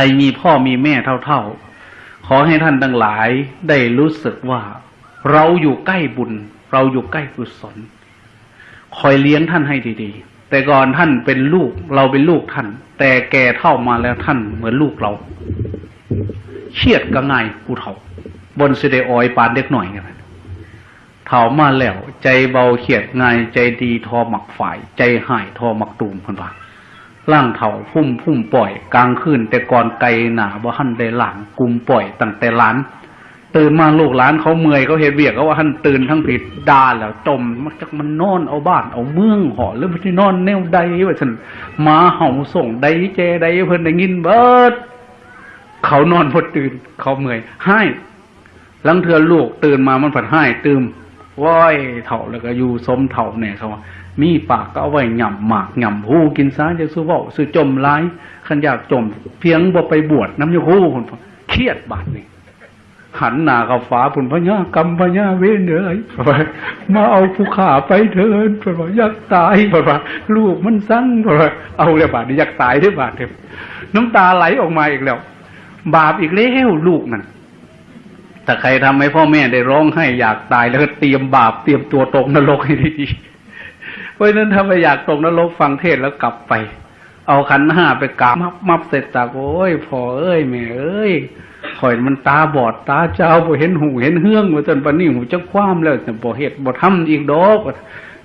รมีพ่อมีแม่เท่าๆ ขอให้ท่านทั้งหลายได้รู้สึกว่า เราอยู่ใกล้บุญ เราอยู่ใกล้กุศล คอยเลี้ยงท่านให้ดีๆ แต่ก่อนท่านเป็นลูก เราเป็นลูกท่าน แต่แก่เท่ามาแล้วท่านเหมือนลูกเราเครียดก็ง่ายผู้เฒ่าบนเสด็ออยปานเด็กหน่อยกันเฒ่ามาแล้ว ใจเบาเครียดง่ายใจดีทอหมักฝ่าย ใจหายทอหมักตูมเพันว่า ล่างเถาพุ่มพุ่มปล่อย กลางคืนแต่ก่อนไกลหนาว่าหันได้หลังกุมปล่อยตั้งแต่ล้าน ตื่นมาลูกหลานเขาเมื่อยเขาเห็นเบียกเขาว่าท่านตื่นทั้งผิดดาแล้วจมมักจักมันนอนเอาบ้านเอาเมืองห่อหรือมันที่นอนแนวใดว่าฉันมาเห่าส่งใดเจใดเพิ่นได้ยินเบิด เขานอนพอตื่น เขาเมื่อยให้ลังเทือลูกตื่นมามันผัดให้ตื่ม ว้อยเถ่าแล้วก็อยู่สมเถ่าเนี่ยเขาว่ามีปากก็เอาไว้หย่ำหมากหย่ำหูกินซ้าจะสู้ว้าสู้จมร้ายขันอยากจม เพียงบ่ไปบวชน้ำยหูคนเครียดบาดนี่หันหน้ากับฟ้าผุนพญากรรมพญาเวนเอ้ยมาเอาผู้ขาไปเถินเพระว่าอยากตายเพระว่าลูกมันสั่งเพระว่าเอาเลยบาดนี้อยากตายได้บาดเดียวน้ำตาไหลออกมาอีกแล้ว บาปอีกแล้วลูกนั่น แต่ใครทำให้พ่อแม่ได้ร้องให้อยากตายแล้วก็เตรียมบาปเตรียมตัวตกนรกให้ดีๆเพราะฉะนั้นถ้าไม่อยากตกนรกฟังเทศแล้วกลับไป เอาขันห้าไปกราบมับมับเสร็จจากโอ้ยพ่อเอ้ยแม่เอ้ยข่อยมันตาบอดตาเจ้าบ่เห็นหูเห็นเฮืองว่าจนปานนี้หูจะคว้ามแล้วแต่บ่เฮ็ดบ่ทำอีกดอก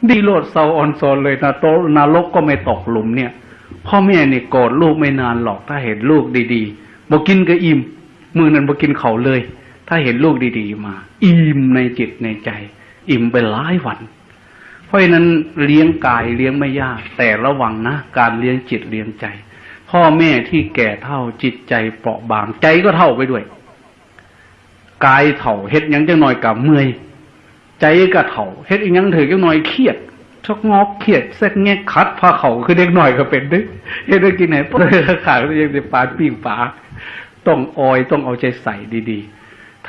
ดีโลดเซาออนซอนเลยนะโตนรกก็ไม่ตกหลุมเนี่ย พ่อแม่นี่โกรธลูกไม่นานหรอกถ้าเห็นลูกดีๆบ่กินก็อิ่มมือนั้นบ่กินเขาเลย ถ้าเห็นลูกดีๆมา อิ่มในจิตในใจ อิ่มไปหลายวัน เพราะฉะนั้นเลี้ยงกายเลี้ยงไม่ยาก แต่ระวังนะ การเลี้ยงจิตเลี้ยงใจ พ่อแม่ที่แก่เท่าจิตใจเปราะบางใจก็เท่าไปด้วยกายเท่าเฮ็ดยังจังหน่อยกับเมื่อยใจก็เท่าเฮ็ดอีกยังถือจังหน่อยเครียดชกงอกเครียดแซกแงกคัดพาเขาคือเด็กหน่อยก็เป็นเด้เฮ็ดได้กินไหนเพื่อขาดยังจะปานปิ้งปาต้องออยต้องเอาใจใส่ดีๆ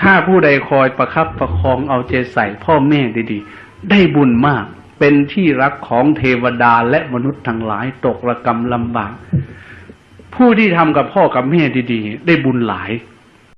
ถ้าผู้ใดคอยประคับประคองเอาใจใส่พ่อแม่ดีๆ ได้บุญมาก เป็นที่รักของเทวดาและมนุษย์ทั้งหลายตกระกรรมลำบาก ผู้ที่ทำกับพ่อกับแม่ดีๆ ได้บุญหลาย